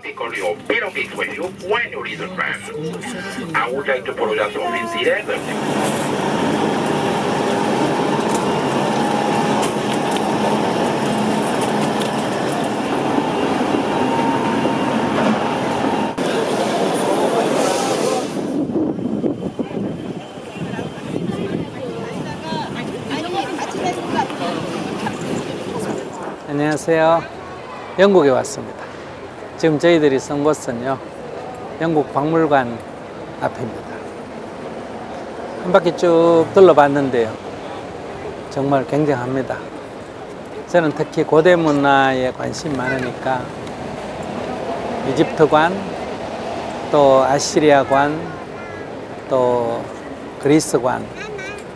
piccolo però che questo when you read the trend. I would like to apologize for this delay. 안녕하세요. 영국에 왔습니다. 지금 저희들이 선 곳은요, 영국 박물관 앞입니다. 한 바퀴 쭉 둘러봤는데요. 정말 굉장합니다. 저는 특히 고대 문화에 관심이 많으니까 이집트관, 또 아시리아관, 또 그리스관,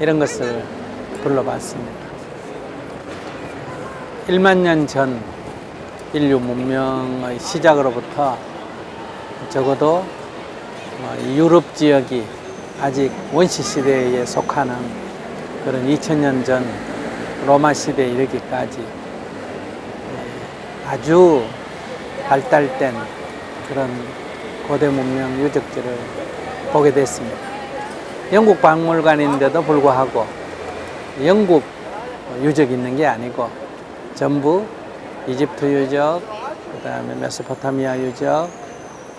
이런 것을 둘러봤습니다. 1만 년 전 인류 문명의 시작으로부터 적어도 어, 이 유럽 지역이 아직 원시 시대에 속하는 그런 2000년 전 로마 시대에 이르기까지 예, 아주 발달된 그런 고대 문명 유적지를 보게 됐습니다. 영국 박물관인데도 불구하고 영국 유적이 있는 게 아니고 전부 이집트 유적, 그 다음에 메소포타미아 유적,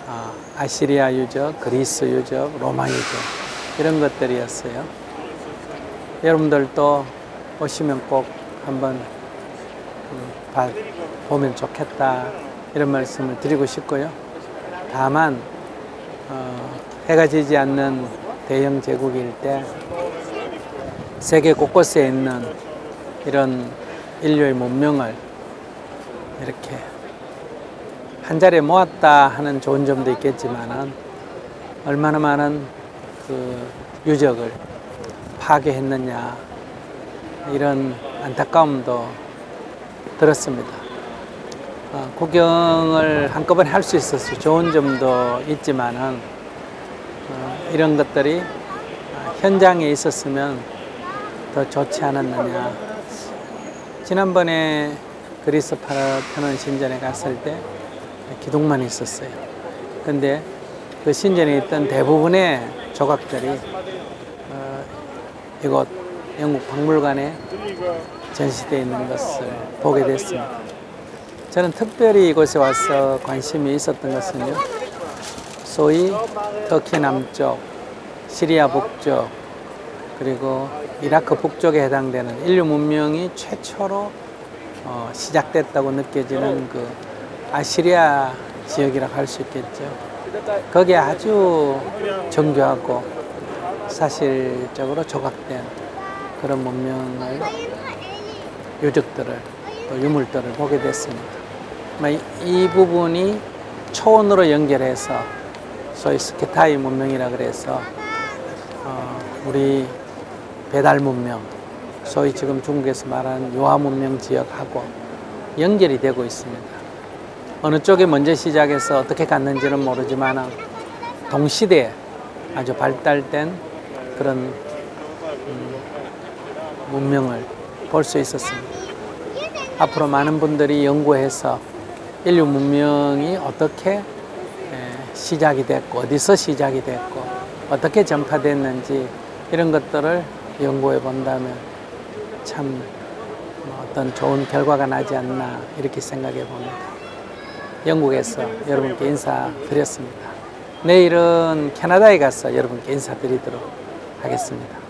아, 아시리아 유적, 그리스 유적, 로마 유적 이런 것들이었어요. 여러분들도 오시면 꼭 한번 음, 봐- 보면 좋겠다 이런 말씀을 드리고 싶고요. 다만 어, 해가 지지 않는 대영 제국일 때 세계 곳곳에 있는 이런 인류의 문명을 이렇게 한 자리에 모았다 하는 좋은 점도 있겠지만은 얼마나 많은 그 유적을 파괴했느냐 이런 안타까움도 들었습니다. 어, 구경을 한꺼번에 할 수 있어서 좋은 점도 있지만은 어, 이런 것들이 어, 현장에 있었으면 더 좋지 않았느냐 지난번에 그리스 파라테논 신전에 갔을 때 기둥만 있었어요. 근데 그 신전에 있던 대부분의 조각들이 어, 이곳 영국 박물관에 전시되어 있는 것을 보게 됐습니다. 저는 특별히 이곳에 와서 관심이 있었던 것은요. 소위 터키 남쪽, 시리아 북쪽, 그리고 이라크 북쪽에 해당되는 인류 문명이 최초로 어, 시작됐다고 느껴지는 그 아시리아 지역이라고 할 수 있겠죠. 거기에 아주 정교하고 사실적으로 조각된 그런 문명을 유적들을 또 유물들을 보게 됐습니다. 이 부분이 초원으로 연결해서 소위 스케타이 문명이라 그래서 어, 우리 배달 문명, 소위 지금 중국에서 말하는 요하 문명 지역하고 연결이 되고 있습니다. 어느 쪽에 먼저 시작해서 어떻게 갔는지는 모르지만 동시대에 아주 발달된 그런 음, 문명을 볼 수 있었습니다. 앞으로 많은 분들이 연구해서 인류 문명이 어떻게 에, 시작이 됐고 어디서 시작이 됐고 어떻게 전파됐는지 이런 것들을 연구해 본다면 참 어떤 좋은 결과가 나지 않나 이렇게 생각해 봅니다. 영국에서 여러분께 인사드렸습니다. 내일은 캐나다에 가서 여러분께 인사드리도록 하겠습니다.